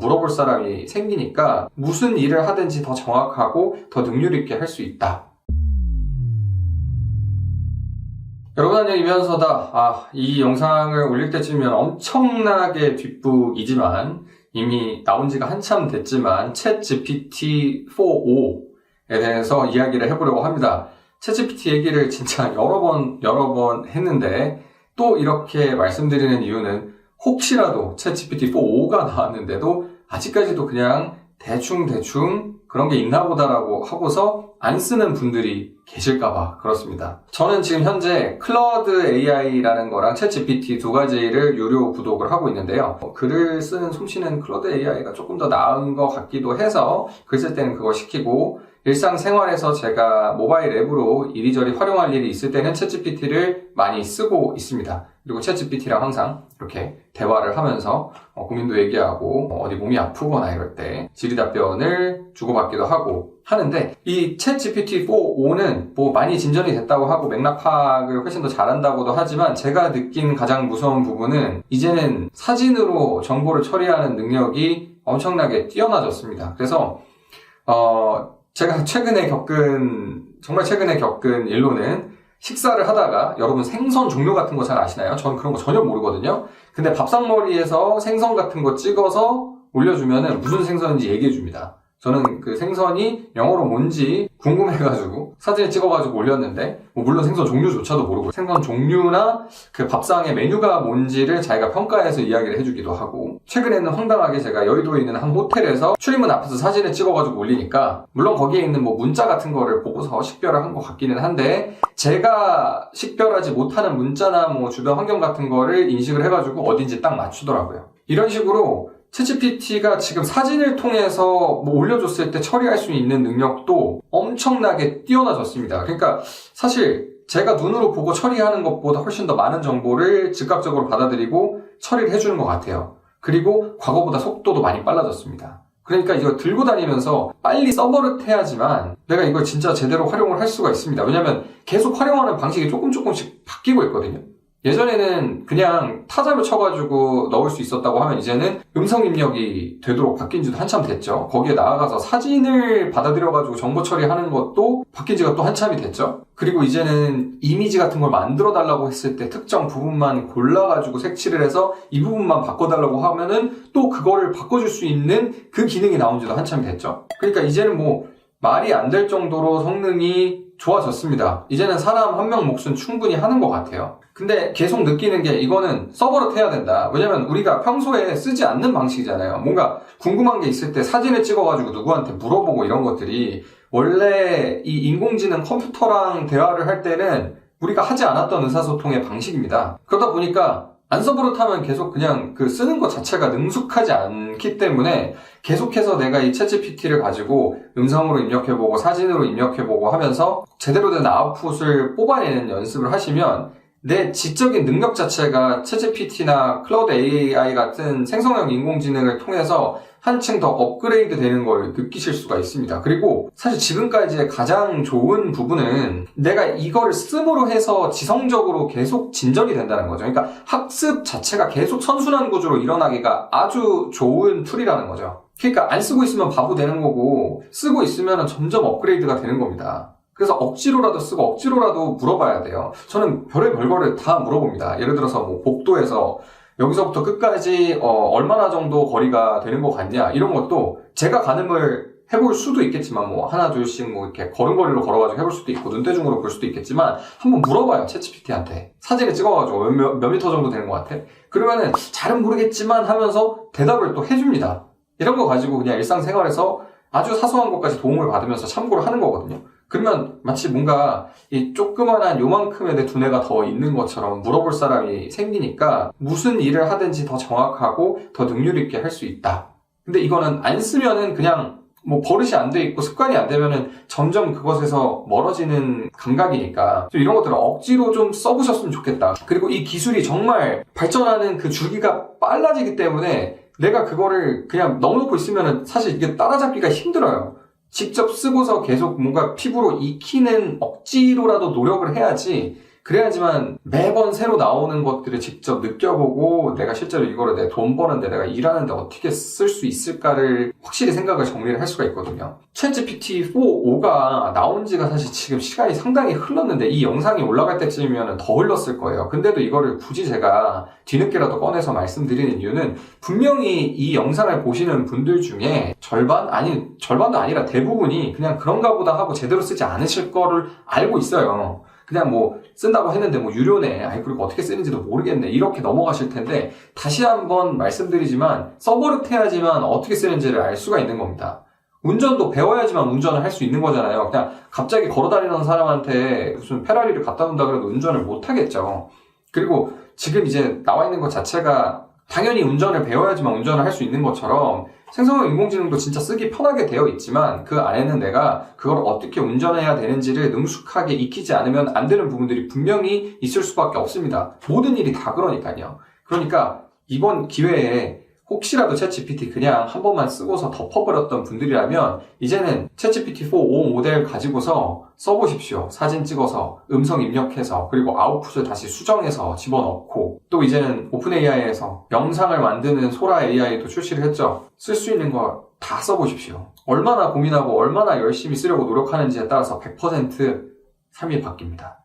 물어볼 사람이 생기니까 무슨 일을 하든지 더 정확하고 더 능률 있게 할 수 있다. 여러분 안녕 이면서다. 아, 이 영상을 올릴 때쯤이면 엄청나게 뒷북이지만 이미 나온 지가 한참 됐지만 챗 GPT 4.5에 대해서 이야기를 해보려고 합니다. 챗 GPT 얘기를 진짜 여러 번 여러 번 했는데 또 이렇게 말씀드리는 이유는 혹시라도 챗 GPT 4.5가 나왔는데도 아직까지도 그냥 대충대충 그런 게 있나 보다라고 하고서 안 쓰는 분들이 계실까봐 그렇습니다. 저는 지금 현재 클러드 AI라는 거랑 챗GPT 두 가지를 유료 구독을 하고 있는데요. 어, 글을 쓰는 솜씨는 클러드 AI가 조금 더 나은 것 같기도 해서 글 쓸 때는 그거 시키고 일상생활에서 제가 모바일 앱으로 이리저리 활용할 일이 있을 때는 챗GPT를 많이 쓰고 있습니다. 그리고 챗GPT랑 항상 이렇게 대화를 하면서 어, 고민도 얘기하고 어, 어디 몸이 아프거나 이럴 때 질의답변을 주고받기도 하고 하는데 이 챗GPT 4.5는 뭐 많이 진전이 됐다고 하고 맥락 파악을 훨씬 더 잘한다고도 하지만 제가 느낀 가장 무서운 부분은 이제는 사진으로 정보를 처리하는 능력이 엄청나게 뛰어나졌습니다. 그래서 어, 제가 최근에 겪은 정말 최근에 겪은 일로는 식사를 하다가 여러분 생선 종류 같은 거 잘 아시나요? 저는 그런 거 전혀 모르거든요. 근데 밥상머리에서 생선 같은 거 찍어서 올려주면은 무슨 생선인지 얘기해 줍니다. 저는 그 생선이 영어로 뭔지 궁금해가지고 사진을 찍어가지고 올렸는데 뭐 물론 생선 종류조차도 모르고 생선 종류나 그 밥상의 메뉴가 뭔지를 자기가 평가해서 이야기를 해주기도 하고 최근에는 황당하게 제가 여의도에 있는 한 호텔에서 출입문 앞에서 사진을 찍어가지고 올리니까 물론 거기에 있는 뭐 문자 같은 거를 보고서 식별을 한 것 같기는 한데 제가 식별하지 못하는 문자나 뭐 주변 환경 같은 거를 인식을 해가지고 어딘지 딱 맞추더라고요. 이런 식으로 챗GPT가 지금 사진을 통해서 뭐 올려줬을 때 처리할 수 있는 능력도 엄청나게 뛰어나졌습니다. 그러니까 사실 제가 눈으로 보고 처리하는 것보다 훨씬 더 많은 정보를 즉각적으로 받아들이고 처리를 해주는 것 같아요. 그리고 과거보다 속도도 많이 빨라졌습니다. 그러니까 이거 들고 다니면서 빨리 서버릇해야지만 내가 이걸 진짜 제대로 활용을 할 수가 있습니다. 왜냐면 계속 활용하는 방식이 조금 조금씩 바뀌고 있거든요. 예전에는 그냥 타자로 쳐가지고 넣을 수 있었다고 하면 이제는 음성 입력이 되도록 바뀐 지도 한참 됐죠. 거기에 나아가서 사진을 받아들여가지고 정보 처리하는 것도 바뀐 지가 또 한참이 됐죠. 그리고 이제는 이미지 같은 걸 만들어 달라고 했을 때 특정 부분만 골라가지고 색칠을 해서 이 부분만 바꿔달라고 하면은 또 그거를 바꿔줄 수 있는 그 기능이 나온 지도 한참 됐죠. 그러니까 이제는 뭐 말이 안 될 정도로 성능이 좋아졌습니다. 이제는 사람 한 명 몫은 충분히 하는 것 같아요. 근데 계속 느끼는 게 이거는 서버로 해야 된다. 왜냐면 우리가 평소에 쓰지 않는 방식이잖아요. 뭔가 궁금한 게 있을 때 사진을 찍어가지고 누구한테 물어보고 이런 것들이 원래 이 인공지능 컴퓨터랑 대화를 할 때는 우리가 하지 않았던 의사소통의 방식입니다. 그러다 보니까 안서버릇하면 계속 그냥 그 쓰는 것 자체가 능숙하지 않기 때문에 계속해서 내가 이 챗GPT를 가지고 음성으로 입력해보고 사진으로 입력해보고 하면서 제대로 된 아웃풋을 뽑아내는 연습을 하시면 내 지적인 능력 자체가 챗GPT나 클라우드 AI 같은 생성형 인공지능을 통해서 한층 더 업그레이드 되는 걸 느끼실 수가 있습니다. 그리고 사실 지금까지의 가장 좋은 부분은 내가 이거를 씀으로 해서 지성적으로 계속 진전이 된다는 거죠. 그러니까 학습 자체가 계속 선순환 구조로 일어나기가 아주 좋은 툴이라는 거죠. 그러니까 안 쓰고 있으면 바보 되는 거고 쓰고 있으면 점점 업그레이드가 되는 겁니다. 그래서 억지로라도 쓰고 억지로라도 물어봐야 돼요. 저는 별의 별거를 다 물어봅니다. 예를 들어서 뭐 복도에서 여기서부터 끝까지 어, 얼마나 정도 거리가 되는 것 같냐 이런 것도 제가 가늠을 해볼 수도 있겠지만 뭐 하나 둘씩 뭐 이렇게 걸음걸이로 걸어가지고 해볼 수도 있고 눈대중으로 볼 수도 있겠지만 한번 물어봐요 챗GPT한테 사진을 찍어가지고 몇, 몇, 몇 미터 정도 되는 것 같아 그러면은 잘은 모르겠지만 하면서 대답을 또 해줍니다 이런 거 가지고 그냥 일상생활에서 아주 사소한 것까지 도움을 받으면서 참고를 하는 거거든요 그러면 마치 뭔가 이 조그만한 요만큼의 내 두뇌가 더 있는 것처럼 물어볼 사람이 생기니까 무슨 일을 하든지 더 정확하고 더 능률 있게 할 수 있다. 근데 이거는 안 쓰면은 그냥 뭐 버릇이 안 돼 있고 습관이 안 되면은 점점 그것에서 멀어지는 감각이니까 좀 이런 것들을 억지로 좀 써보셨으면 좋겠다. 그리고 이 기술이 정말 발전하는 그 줄기가 빨라지기 때문에 내가 그거를 그냥 넣어놓고 있으면은 사실 이게 따라잡기가 힘들어요. 직접 쓰고서 계속 뭔가 피부로 익히는 억지로라도 노력을 해야지 그래야지만 매번 새로 나오는 것들을 직접 느껴보고 내가 실제로 이거를 내 돈 버는데 내가 일하는데 어떻게 쓸 수 있을까를 확실히 생각을 정리를 할 수가 있거든요. 챗GPT 4.5가 나온 지가 사실 지금 시간이 상당히 흘렀는데 이 영상이 올라갈 때쯤이면 더 흘렀을 거예요. 근데도 이거를 굳이 제가 뒤늦게라도 꺼내서 말씀드리는 이유는 분명히 이 영상을 보시는 분들 중에 절반? 아니, 절반도 아니라 대부분이 그냥 그런가 보다 하고 제대로 쓰지 않으실 거를 알고 있어요. 그냥 뭐 쓴다고 했는데 뭐 유료네. 아니 그리고 어떻게 쓰는지도 모르겠네. 이렇게 넘어가실 텐데 다시 한번 말씀드리지만 서버릇해야지만 어떻게 쓰는지를 알 수가 있는 겁니다. 운전도 배워야지만 운전을 할 수 있는 거잖아요. 그냥 갑자기 걸어다니는 사람한테 무슨 페라리를 갖다 놓는다 그래도 운전을 못 하겠죠. 그리고 지금 이제 나와 있는 것 자체가 당연히 운전을 배워야지만 운전을 할 수 있는 것처럼 생성형 인공지능도 진짜 쓰기 편하게 되어 있지만 그 안에는 내가 그걸 어떻게 운전해야 되는지를 능숙하게 익히지 않으면 안 되는 부분들이 분명히 있을 수밖에 없습니다. 모든 일이 다 그러니까요. 그러니까 이번 기회에 혹시라도 챗GPT 그냥 한 번만 쓰고서 덮어버렸던 분들이라면 이제는 챗GPT 4 5 모델 가지고서 써보십시오. 사진 찍어서 음성 입력해서 그리고 아웃풋을 다시 수정해서 집어넣고 또 이제는 오픈 AI에서 영상을 만드는 소라 AI도 출시를 했죠. 쓸 수 있는 거 다 써보십시오. 얼마나 고민하고 얼마나 열심히 쓰려고 노력하는지에 따라서 100% 삶이 바뀝니다.